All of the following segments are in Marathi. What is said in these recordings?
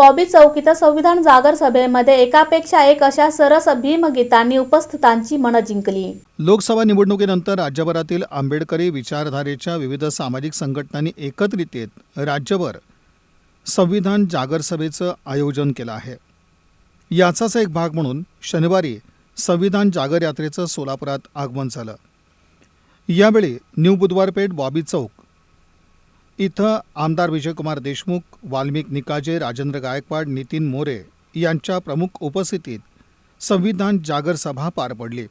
बॉबी चौक इथं संविधान जागर सभेमध्ये एकापेक्षा एक अशा सरस भीमगीतांनी उपस्थितांची मनं जिंकली. लोकसभा निवडणुकीनंतर राज्यभरातील आंबेडकरी विचारधारेच्या विविध सामाजिक संघटनांनी एकत्रित येत राज्यभर संविधान जागर सभेचं आयोजन केलं आहे. याचाच एक भाग म्हणून शनिवारी संविधान जागर यात्रेचं सोलापुरात आगमन झालं. यावेळी न्यू बुधवारपेठ बॉबी चौक इथं आमदार विजयकुमार देशमुख वाल्मिक निकाजे राजेंद्र गायकवाड नितीन मोरे यांच्या प्रमुख उपस्थितीत संविधान जागर सभा पार पडली.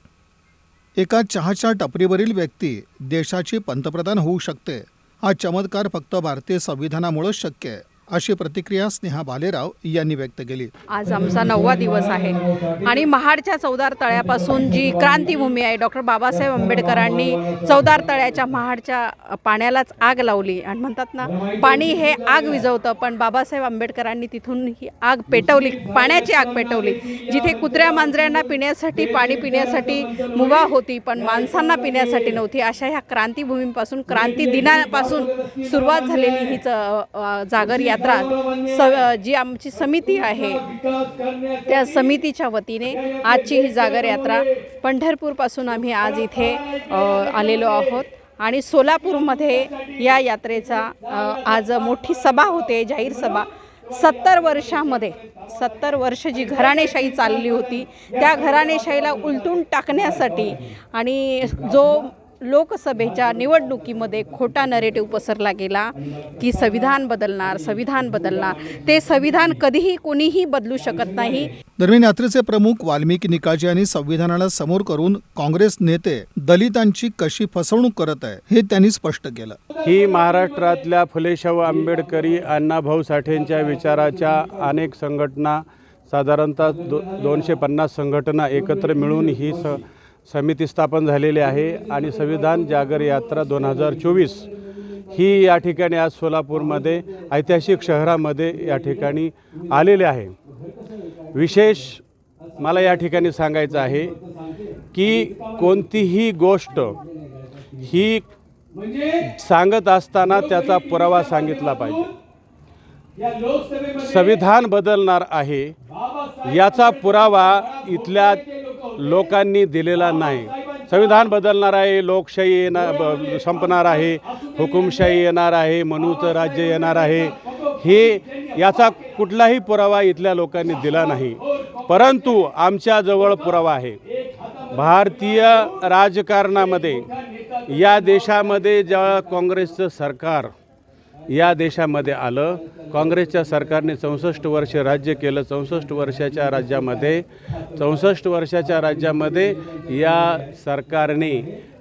एका चहाच्या टपरीवरील व्यक्ती देशाची पंतप्रधान होऊ शकते हा चमत्कार फक्त भारतीय संविधानामुळेच शक्य आहे. अशी प्रतिक्रिया स्नेहा बालेराव यांनी व्यक्त केली. आज आमचा नववा दिवस आहे. आणि महाडच्या चौदार तळ्यापासून जी क्रांतीभूमी आहे डॉक्टर बाबासाहेब आंबेडकरांनी चौदार तळ्याच्या महाडच्या पाण्यालाच आग लावली. आणि म्हणतात ना पाणी हे आग विझवतं पण बाबासाहेब आंबेडकरांनी तिथून ही आग पेटवली पाण्याची आग पेटवली जिथे कुत्र्या मांजऱ्यांना पिण्यासाठी पाणी पिण्यासाठी मुभा होती पण माणसांना पिण्यासाठी नव्हती. अशा ह्या क्रांतीभूमीपासून क्रांती दिनापासून सुरुवात झालेली ही जागर या क्षेत्रात स जी आमची समिती आहे त्या समितीच्या वतीने आजची ही जागर यात्रा पंढरपूरपासून आम्ही आज इथे आलेलो आहोत. आणि सोलापूरमध्ये या यात्रेचा आज मोठी सभा होते जाहीर सभा. सत्तर वर्षामध्ये सत्तर वर्ष जी घराणेशाही चालली होती त्या घराणेशाहीला उलटून टाकण्यासाठी आणि जो लोकसभेच्या निवडणुकीमध्ये खोटा नरेटिव्ह पसरला गेला की संविधान बदलणार संविधान बदलणार. ते संविधान कधीही कोणीही बदलू शकत नाही. दरम्यान यात्रेचे प्रमुख वाल्मिकी निकाजे यांनी संविधानाला समोर करून काँग्रेस नेते दलितांची कशी फसवणूक करत आहे हे त्यांनी स्पष्ट केलं. ही महाराष्ट्रातल्या फुलेशाहू आंबेडकरी अण्णाभाऊ साठेंच्या विचाराच्या अनेक संघटना साधारणतः दो दोनशे पन्नास संघटना एकत्र मिळून ही स समिती स्थापन झालेली आहे आणि संविधान जागर यात्रा दोन हजार चोवीस ही या ठिकाणी आज सोलापूरमध्ये ऐतिहासिक शहरामध्ये या ठिकाणी आलेले आहे. विशेष मला या ठिकाणी सांगायचं आहे की कोणतीही गोष्ट ही सांगत असताना त्याचा पुरावा सांगितला पाहिजे. संविधान बदलणार आहे याचा पुरावा इथल्या लोकांनी दिलेला नाही. संविधान बदलणार आहे लोकशाही येणार ब- संपणार आहे हुकुमशाही येणार आहे मनूचं राज्य येणार आहे. हे याचा कुठलाही पुरावा इथल्या लोकांनी दिला नाही. परंतु आमच्याजवळ पुरावा आहे. भारतीय राजकारणामध्ये या देशामध्ये ज्या काँग्रेसचं सरकार या देशामध्ये आलं. काँग्रेसच्या सरकारने चौसष्ट वर्ष राज्य केलं. चौसष्ट वर्षाच्या राज्यामध्ये चौसष्ट वर्षाच्या राज्यामध्ये या सरकारने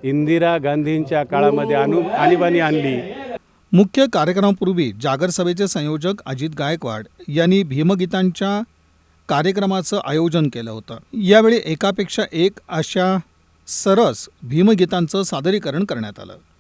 इंदिरा गांधींच्या काळामध्ये अनु आणीबाणी आणली. मुख्य कार्यक्रमापूर्वी जागर सभेचे संयोजक अजित गायकवाड यांनी भीमगीतांच्या कार्यक्रमाचं आयोजन केलं होतं. यावेळी एकापेक्षा एक अशा सरस भीमगीतांचं सादरीकरण करण्यात आलं.